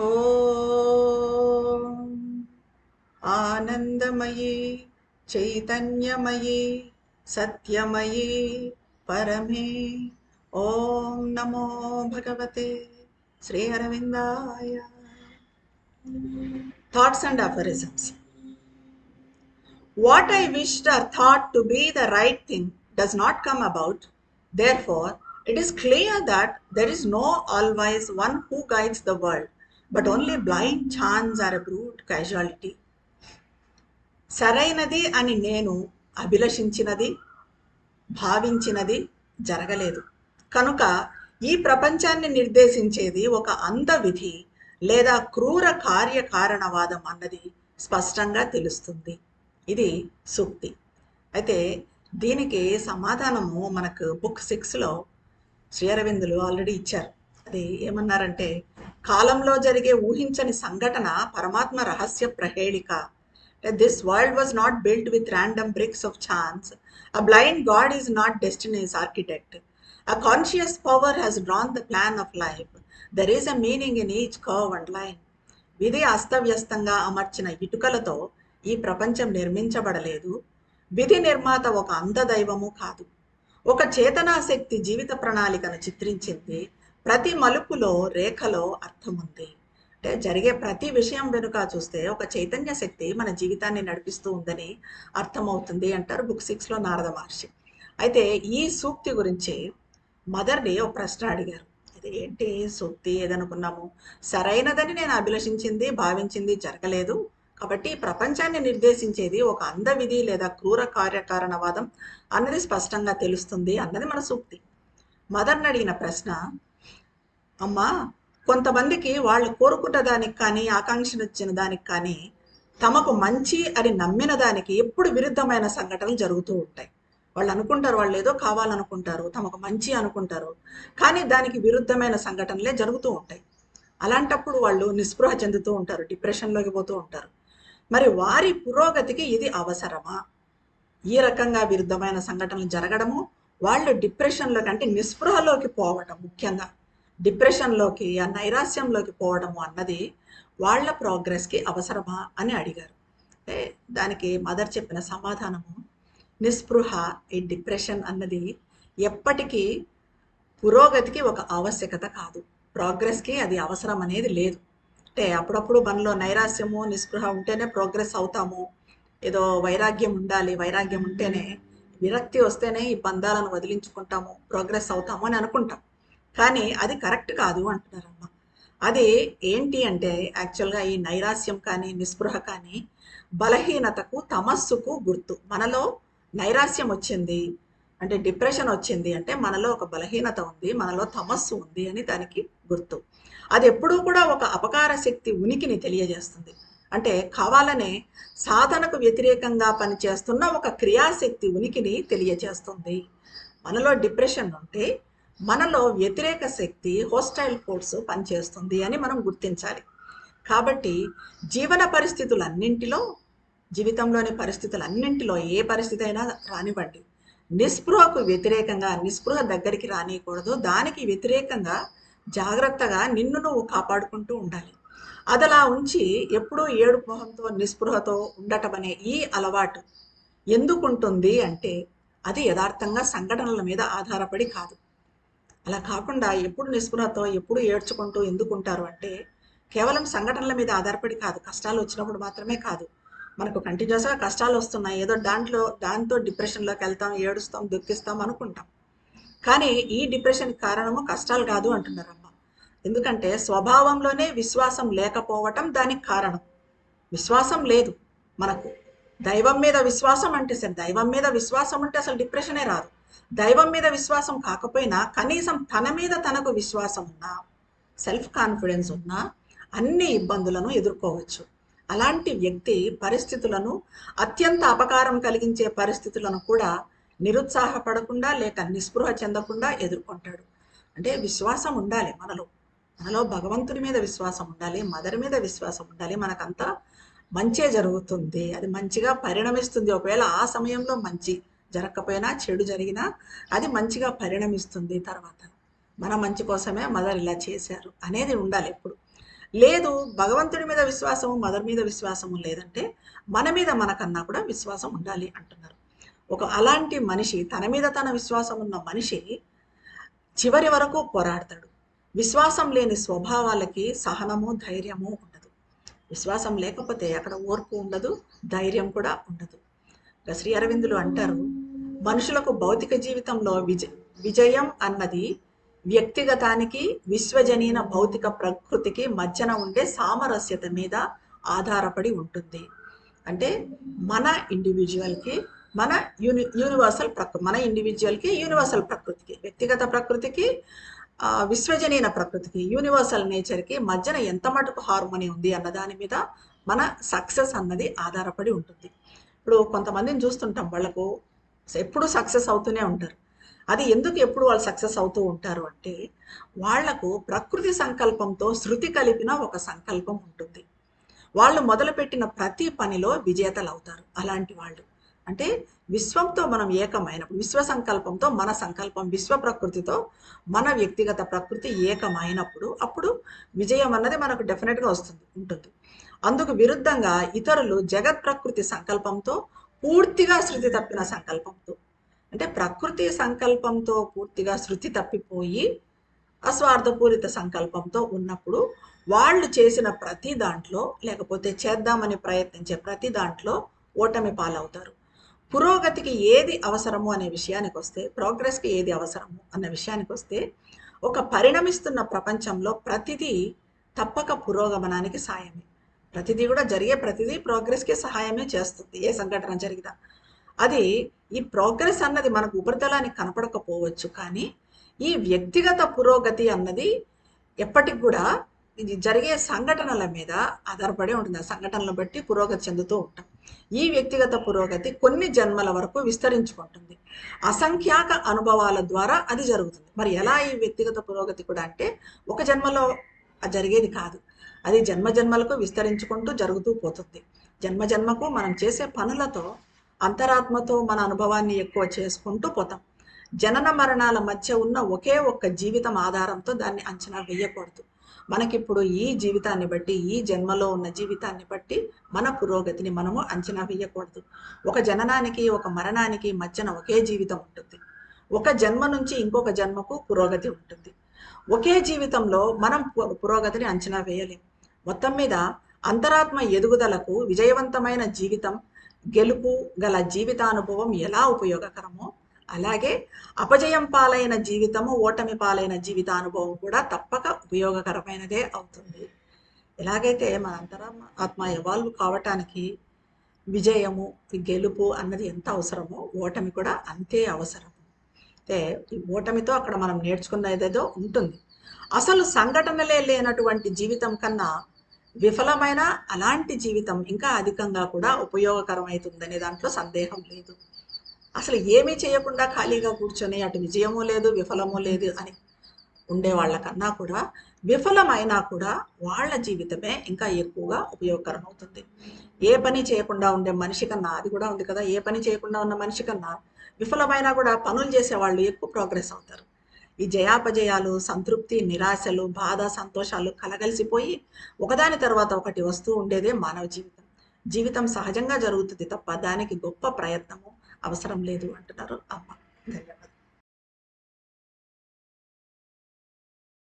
ॐ आनन्दमयी चैतन्यमयी सत्यमयी परमे ॐ नमो भगवते श्रीअरविन्दाय Thoughts and aphorisms. What I wished or thought to be the right thing does not come about. Therefore, it is clear that there is no always one who guides the world, but but only blind or or brute causality సరైనది అని నేను అభిలషించినది భావించినది జరగలేదు. కనుక ఈ ప్రపంచాన్ని నిర్దేశించేది ఒక అంధవిధి లేదా క్రూర కార్యకారణవాదం అన్నది స్పష్టంగా తెలుస్తుంది. ఇది సూక్తి. అయితే దీనికి సమాధానము మనకు బుక్ సిక్స్లో శ్రీ అరవిందులు ఆల్రెడీ ఇచ్చారు. అది ఏమన్నారంటే కాలంలో జరిగే ఊహించని సంఘటన పరమాత్మ రహస్య ప్రహేళిక this world was not built with random bricks of chance a blind god is not destiny's architect a conscious power has drawn the plan of life there is a meaning in each curve and line విధి అస్తవ్యస్తంగా అమర్చిన ఇటుకలతో ఈ ప్రపంచం నిర్మించబడలేదు. విధి నిర్మాత ఒక అంధదైవము కాదు. ఒక చేతనాశక్తి జీవిత ప్రణాళికను చిత్రించింది. ప్రతి మలుపులో రేఖలో అర్థం ఉంది అంటే జరిగే ప్రతి విషయం వెనుక చూస్తే ఒక చైతన్య శక్తి మన జీవితాన్ని నడిపిస్తూ ఉందని అర్థమవుతుంది అంటారు బుక్ సిక్స్లో నారద మహర్షి. అయితే ఈ సూక్తి గురించి మదర్ని ఒక ప్రశ్న అడిగారు. ఇది ఏంటి సూక్తి? ఏదనుకున్నాము? సరైనదని నేను అభిలషించింది భావించింది జరగలేదు. కాబట్టి ప్రపంచాన్ని నిర్దేశించేది ఒక అందవిధి లేదా క్రూర కార్యకారణవాదం అన్నది స్పష్టంగా తెలుస్తుంది అన్నది మన సూక్తి. మదర్ని అడిగిన ప్రశ్న అమ్మా కొంతమందికి వాళ్ళు కోరుకున్న దానికి కానీ ఆకాంక్షనిచ్చిన దానికి కానీ తమకు మంచి అని నమ్మిన దానికి ఎప్పుడు విరుద్ధమైన సంఘటనలు జరుగుతూ ఉంటాయి. వాళ్ళు అనుకుంటారు వాళ్ళు ఏదో కావాలనుకుంటారు తమకు మంచి అనుకుంటారు. కానీ దానికి విరుద్ధమైన సంఘటనలే జరుగుతూ ఉంటాయి. అలాంటప్పుడు వాళ్ళు నిస్పృహ చెందుతూ ఉంటారు డిప్రెషన్లోకి పోతూ ఉంటారు. మరి వారి పురోగతికి ఇది అవసరమా? ఈ రకంగా విరుద్ధమైన సంఘటనలు జరగడము వాళ్ళు డిప్రెషన్లోకి అంటే నిస్పృహలోకి పోవటం ముఖ్యంగా. డిప్రెషన్లోకి ఆ నైరాస్యంలోకి పోవడము అన్నది వాళ్ళ ప్రోగ్రెస్కి అవసరమా అని అడిగారు. అంటే దానికి మదర్ చెప్పిన సమాధానము నిస్పృహ ఈ డిప్రెషన్ అన్నది ఎప్పటికీ పురోగతికి ఒక ఆవశ్యకత కాదు. ప్రోగ్రెస్కి అది అవసరం అనేది లేదు. అంటే అప్పుడప్పుడు మనలో నైరాస్యము నిస్పృహ ఉంటేనే ప్రోగ్రెస్ అవుతాము. ఏదో వైరాగ్యం ఉండాలి వైరాగ్యం ఉంటేనే విరక్తి వస్తేనే ఈ బంధాలను వదిలించుకుంటాము ప్రోగ్రెస్ అవుతాము అని అనుకుంటాం. కానీ అది కరెక్ట్ కాదు అంటున్నారమ్మ. అది ఏంటి అంటే యాక్చువల్గా ఈ నైరాస్యం కానీ నిస్పృహ కానీ బలహీనతకు తమస్సుకు గుర్తు. మనలో నైరాస్యం వచ్చింది అంటే డిప్రెషన్ వచ్చింది అంటే మనలో ఒక బలహీనత ఉంది మనలో తమస్సు ఉంది అని దానికి గుర్తు. అది ఎప్పుడూ కూడా ఒక అపకార శక్తి ఉనికిని తెలియజేస్తుంది. అంటే కావాలనే సాధనకు వ్యతిరేకంగా పనిచేస్తున్న ఒక క్రియాశక్తి ఉనికిని తెలియజేస్తుంది. మనలో డిప్రెషన్ ఉంటే మనలో వ్యతిరేక శక్తి హోస్టైల్ ఫోర్స్ పనిచేస్తుంది అని మనం గుర్తించాలి. కాబట్టి జీవన పరిస్థితులన్నింటిలో జీవితంలోని పరిస్థితులన్నింటిలో ఏ పరిస్థితి అయినా రానివ్వండి. నిస్పృహకు వ్యతిరేకంగా నిస్పృహ దగ్గరికి రానియకూడదు. దానికి వ్యతిరేకంగా జాగ్రత్తగా నిన్ను నువ్వు కాపాడుకుంటూ ఉండాలి. అదలా ఉంచి ఎప్పుడూ ఏడు మొహంతో నిస్పృహతో ఉండటం అనే ఈ అలవాటు ఎందుకుంటుంది అంటే అది యథార్థంగా సంఘటనల మీద ఆధారపడి కాదు. అలా కాకుండా ఎప్పుడు నిస్పృహతో ఎప్పుడు ఏడ్చుకుంటూ ఎందుకుంటారు అంటే కేవలం సంఘటనల మీద ఆధారపడి కాదు. కష్టాలు వచ్చినప్పుడు మాత్రమే కాదు. మనకు కంటిన్యూస్గా కష్టాలు వస్తున్నాయి. ఏదో దాంట్లో దాంతో డిప్రెషన్లోకి వెళ్తాం ఏడుస్తాం దుఃఖిస్తాం అనుకుంటాం. కానీ ఈ డిప్రెషన్కి కారణము కష్టాలు కాదు అంటున్నారమ్మ ఎందుకంటే స్వభావంలోనే విశ్వాసం లేకపోవటం దానికి కారణం. విశ్వాసం లేదు మనకు. దైవం మీద విశ్వాసం అంటే సరే దైవం మీద విశ్వాసం ఉంటే అసలు డిప్రెషనే రాదు. దైవం మీద విశ్వాసం కాకపోయినా కనీసం తన మీద తనకు విశ్వాసం ఉన్నా సెల్ఫ్ కాన్ఫిడెన్స్ ఉన్నా అన్ని ఇబ్బందులను ఎదుర్కోవచ్చు. అలాంటి వ్యక్తి పరిస్థితులను అత్యంత అపకారం కలిగించే పరిస్థితులను కూడా నిరుత్సాహపడకుండా లేక నిస్పృహ చెందకుండా ఎదుర్కొంటాడు. అంటే విశ్వాసం ఉండాలి మనలో. మనలో భగవంతుడి మీద విశ్వాసం ఉండాలి మదర్ మీద విశ్వాసం ఉండాలి. మనకంతా మంచే జరుగుతుంది. అది మంచిగా పరిణమిస్తుంది. ఒకవేళ ఆ సమయంలో మంచి జరగకపోయినా చెడు జరిగినా అది మంచిగా పరిణమిస్తుంది తర్వాత. మన మంచి కోసమే మదర్ ఇలా చేశారు అనేది ఉండాలి ఎప్పుడు లేదు భగవంతుడి మీద విశ్వాసము మదర్ మీద విశ్వాసము లేదంటే మన మీద మనకన్నా కూడా విశ్వాసం ఉండాలి అంటున్నారు. ఒక అలాంటి మనిషి తన మీద తన విశ్వాసం ఉన్న మనిషి చివరి వరకు పోరాడతాడు. విశ్వాసం లేని స్వభావాలకి సహనము ధైర్యము ఉండదు. విశ్వాసం లేకపోతే అక్కడ ఓర్పు ఉండదు ధైర్యం కూడా ఉండదు. శ్రీ అరవిందులు అంటారు మనుషులకు భౌతిక జీవితంలో విజ విజయం అన్నది వ్యక్తిగతానికి విశ్వజనీన భౌతిక ప్రకృతికి మధ్యన ఉండే సామరస్యత మీద ఆధారపడి ఉంటుంది. అంటే మన ఇండివిజువల్కి మన యూని యూనివర్సల్ ప్రకృతి మన ఇండివిజువల్కి యూనివర్సల్ ప్రకృతికి వ్యక్తిగత ప్రకృతికి విశ్వజనీన ప్రకృతికి యూనివర్సల్ నేచర్కి మధ్యన ఎంత మటుకు హార్మోని ఉంది అన్న దాని మీద మన సక్సెస్ అన్నది ఆధారపడి ఉంటుంది. ఇప్పుడు కొంతమందిని చూస్తుంటాం వాళ్ళకు ఎప్పుడు సక్సెస్ అవుతూనే ఉంటారు. అది ఎందుకు ఎప్పుడు వాళ్ళు సక్సెస్ అవుతూ ఉంటారు అంటే వాళ్ళకు ప్రకృతి సంకల్పంతో శృతి కలిపిన ఒక సంకల్పం ఉంటుంది. వాళ్ళు మొదలుపెట్టిన ప్రతి పనిలో విజేతలు అవుతారు అలాంటి వాళ్ళు. అంటే విశ్వంతో మనం ఏకమైనప్పుడు విశ్వ సంకల్పంతో మన సంకల్పం విశ్వ ప్రకృతితో మన వ్యక్తిగత ప్రకృతి ఏకమైనప్పుడు అప్పుడు విజయం అన్నది మనకు డెఫినెట్గా వస్తుంది ఉంటుంది. అందుకు విరుద్ధంగా ఇతరులు జగత్ ప్రకృతి సంకల్పంతో పూర్తిగా శృతి తప్పిన సంకల్పంతో అంటే ప్రకృతి సంకల్పంతో పూర్తిగా శృతి తప్పిపోయి అస్వార్థపూరిత సంకల్పంతో ఉన్నప్పుడు వాళ్ళు చేసిన ప్రతి దాంట్లో లేకపోతే చేద్దామని ప్రయత్నించే ప్రతి దాంట్లో ఓటమి పాలవుతారు. పురోగతికి ఏది అవసరము అనే విషయానికి వస్తే ప్రోగ్రెస్కి ఏది అవసరము అన్న విషయానికి వస్తే ఒక పరిణమిస్తున్న ప్రపంచంలో ప్రతిదీ తప్పక పురోగమనానికి సాయమే. ప్రతిదీ కూడా జరిగే ప్రతిదీ ప్రోగ్రెస్కి సహాయమే చేస్తుంది ఏ సంఘటన జరిగినా. అది ఈ ప్రోగ్రెస్ అన్నది మనకు ఉపరితలానికి కనపడకపోవచ్చు కానీ ఈ వ్యక్తిగత పురోగతి అన్నది ఎప్పటికి కూడా ఇది జరిగే సంఘటనల మీద ఆధారపడి ఉంటుంది. ఆ సంఘటనలు బట్టి పురోగతి చెందుతూ ఉంటాం. ఈ వ్యక్తిగత పురోగతి కొన్ని జన్మల వరకు విస్తరించుకుంటుంది. అసంఖ్యాక అనుభవాల ద్వారా అది జరుగుతుంది. మరి ఎలా ఈ వ్యక్తిగత పురోగతి కూడా అంటే ఒక జన్మలో అది జరిగేది కాదు. అది జన్మ జన్మలకు విస్తరించుకుంటూ జరుగుతూ పోతుంది. జన్మ జన్మకు మనం చేసే పనులతో అంతరాత్మతో మన అనుభవాన్ని ఎక్కువ చేసుకుంటూ పోతాం. జనన మరణాల మధ్య ఉన్న ఒకే ఒక్క జీవితం ఆధారంతో దాన్ని అంచనా వేయకూడదు. మనకిప్పుడు ఈ జీవితాన్ని బట్టి ఈ జన్మలో ఉన్న జీవితాన్ని బట్టి మన పురోగతిని మనము అంచనా వేయకూడదు. ఒక జననానికి ఒక మరణానికి మధ్యన ఒకే జీవితం ఉంటుంది. ఒక జన్మ నుంచి ఇంకొక జన్మకు పురోగతి ఉంటుంది. ఒకే జీవితంలో మనం పు- పురోగతిని అంచనా వేయలేము మొత్తం మీద అంతరాత్మ ఎదుగుదలకు విజయవంతమైన జీవితం గెలుపు గల జీవితానుభవం ఎలా ఉపయోగకరమో అలాగే అపజయం పాలైన జీవితము ఓటమి పాలైన జీవితానుభవం కూడా తప్పక ఉపయోగకరమైనదే అవుతుంది. ఎలాగైతే మన అంతరాత్మ ఆత్మ ఎవాల్వ్ కావటానికి విజయము గెలుపు అన్నది ఎంత అవసరమో ఓటమి కూడా అంతే అవసరం. అయితే ఈ ఓటమితో అక్కడ మనం నేర్చుకున్నదేదో ఉంటుంది. అసలు సంఘటనలే లేనటువంటి జీవితం కన్నా విఫలమైన అలాంటి జీవితం ఇంకా అధికంగా కూడా ఉపయోగకరమవుతుందనే దాంట్లో సందేహం లేదు. అసలు ఏమీ చేయకుండా ఖాళీగా కూర్చొని అటు విజయము లేదు విఫలము లేదు అని ఉండే వాళ్ళకన్నా కూడా విఫలమైనా కూడా వాళ్ళ జీవితమే ఇంకా ఎక్కువగా ఉపయోగకరం అవుతుంది ఏ పని చేయకుండా ఉండే మనిషి కన్నా అది కూడా ఉంది కదా ఏ పని చేయకుండా ఉన్న మనిషి కన్నా విఫలమైనా కూడా పనులు చేసే వాళ్ళు ఎక్కువ ప్రోగ్రెస్ అవుతారు. ఈ జయాపజయాలు సంతృప్తి నిరాశలు బాధ సంతోషాలు కలగలిసిపోయి ఒకదాని తర్వాత ఒకటి వస్తూ ఉండేదే మానవ జీవితం. జీవితం సహజంగా జరుగుతుంది తప్ప దానికి గొప్ప ప్రయత్నము అవసరం లేదు అంటున్నారు అమ్మ. ధన్యవాదాలు.